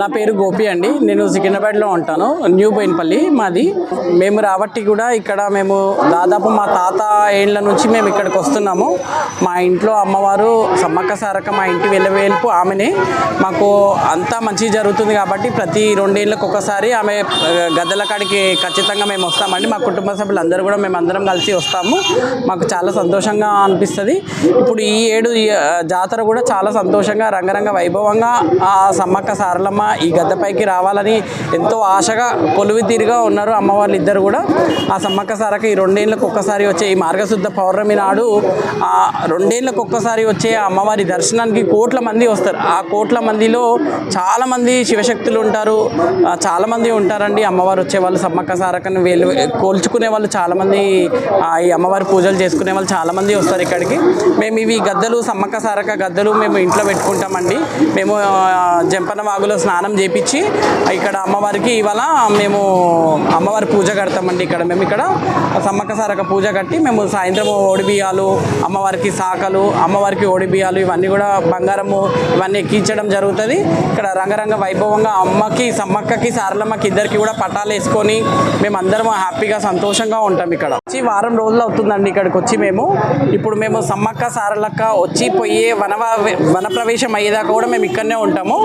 నా పేరు గోపి అండి. నేను సికింద్రాబాద్లో ఉంటాను. న్యూ బోయిన్పల్లి మాది. మేము రాబట్టి కూడా ఇక్కడ మేము దాదాపు మా తాత ఏండ్ల నుంచి మేము ఇక్కడికి వస్తున్నాము. మా ఇంట్లో అమ్మవారు సమ్మక్క సారక మా ఇంటి వెళ్ళవేల్పు ఆమెనే. మాకు అంతా మంచి జరుగుతుంది కాబట్టి ప్రతి రెండేళ్ళకి ఒకసారి ఆమె గద్దెల కాడికి ఖచ్చితంగా మేము వస్తామండి. మా కుటుంబ సభ్యులందరూ కూడా మేము అందరం కలిసి వస్తాము. మాకు చాలా సంతోషంగా అనిపిస్తుంది. ఇప్పుడు ఈ ఏడు ఈ, జాతర కూడా చాలా సంతోషంగా రంగరంగ వైభవంగా ఆ సమ్మక్క సారలమ్మ ఈ గద్దెపైకి రావాలని ఎంతో ఆశగా కొలువి తీరుగా ఉన్నారు అమ్మవార్లు ఇద్దరు కూడా. ఆ సమ్మక్క సారక ఈ రెండేళ్ళకి ఒక్కసారి వచ్చే ఈ మార్గశుద్ధ పౌర్ణమి నాడు ఆ రెండేళ్ళకి ఒక్కసారి వచ్చే ఆ అమ్మవారి దర్శనానికి కోట్ల మంది వస్తారు. ఆ కోట్ల మందిలో చాలామంది శివశక్తులు ఉంటారు. చాలామంది ఉంటారండి అమ్మవారు వచ్చే వాళ్ళు సమ్మక్క సారకను వేలు కోల్చుకునే వాళ్ళు చాలామంది ఈ అమ్మవారి పూజలు చేసుకునే వాళ్ళు చాలామంది వస్తారు ఇక్కడికి. మేము ఇవి గద్దలు సమ్మక్క సారక గద్దలు మేము ఇంట్లో పెట్టుకుంటామండి. మేము జంపన వాగులో స్నానం స్నానం చేపించి ఇక్కడ అమ్మవారికి ఇవాళ మేము అమ్మవారి పూజ కడతామండి ఇక్కడ. మేము ఇక్కడ సమ్మక్క సారక్క పూజ కట్టి మేము సాయంత్రం ఓడిబియ్యాలు అమ్మవారికి సాకలు అమ్మవారికి ఓడిబియ్యాలు ఇవన్నీ కూడా బంగారము ఇవన్నీ ఎక్కించడం జరుగుతుంది. ఇక్కడ రంగరంగ వైభవంగా అమ్మకి సమ్మక్కకి సారలమ్మకి ఇద్దరికి కూడా పటాలు వేసుకొని మేము అందరం హ్యాపీగా సంతోషంగా ఉంటాం ఇక్కడ. వచ్చి వారం రోజులు అవుతుందండి ఇక్కడికి వచ్చి మేము. ఇప్పుడు మేము సమ్మక్క సారలక్క వచ్చి పోయే వన వన ప్రవేశం అయ్యేదాకా కూడా మేము ఇక్కడనే ఉంటాము.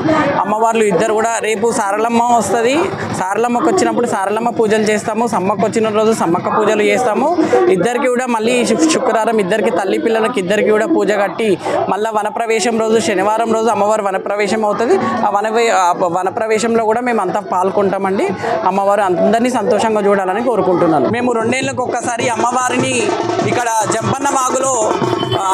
అమ్మవార్లు ఇద్దరు కూడా రేపు సారలమ్మ వస్తుంది సారలమ్మకు వచ్చినప్పుడు సారలమ్మ పూజలు చేస్తాము. సమ్మక్క వచ్చిన రోజు సమ్మక్క పూజలు చేస్తాము. ఇద్దరికి కూడా మళ్ళీ శుక్రవారం ఇద్దరికి తల్లి పిల్లలకి ఇద్దరికి కూడా పూజ కట్టి మళ్ళీ వనప్రవేశం రోజు శనివారం రోజు అమ్మవారు వనప్రవేశం అవుతుంది. ఆ వన వనప్రవేశంలో కూడా మేము అంతా పాల్గొంటామండి. అమ్మవారు అందరినీ సంతోషంగా చూడాలని కోరుకుంటున్నాను. మేము రెండేళ్ళకి ఒక్కసారి అమ్మవారిని ఇక్కడ జంపన్న వాగులో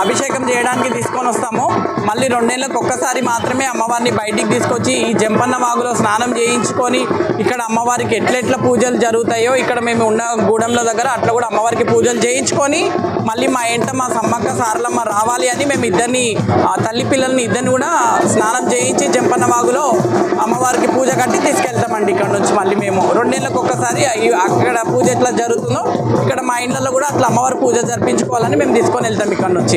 అభిషేకం చేయడానికి తీసుకొని వస్తాము. మళ్ళీ రెండేళ్ళకి ఒక్కసారి మాత్రమే అమ్మవారిని బయటికి తీసుకొచ్చి ఈ జంపన్న వాగులో స్నానం చేయించుకొని ఇక్కడ అమ్మవారికి ఎట్లెట్ల పూజలు జరుగుతాయో ఇక్కడ మేము ఉన్న గూడెంల దగ్గర అట్లా కూడా అమ్మవారికి పూజలు చేయించుకొని మళ్ళీ మా ఇంట మా సమ్మక్క సారలమ్మ రావాలి అని మేము ఇద్దరిని ఆ తల్లి పిల్లల్ని ఇద్దరిని కూడా స్నానం చేయించి జంపన్న వాగులో అమ్మవారికి పూజ కట్టి తీసుకెళ్తామండి ఇక్కడ నుంచి మళ్ళీ మేము. రెండేళ్ళకి ఒక్కసారి అక్కడ పూజ ఎట్లా జరుగుతుందో ఇక్కడ మా ఇండ్లలో కూడా అట్లా అమ్మవారి పూజ జరిపించుకోవాలని మేము తీసుకొని వెళ్తాం ఇక్కడ నుంచి.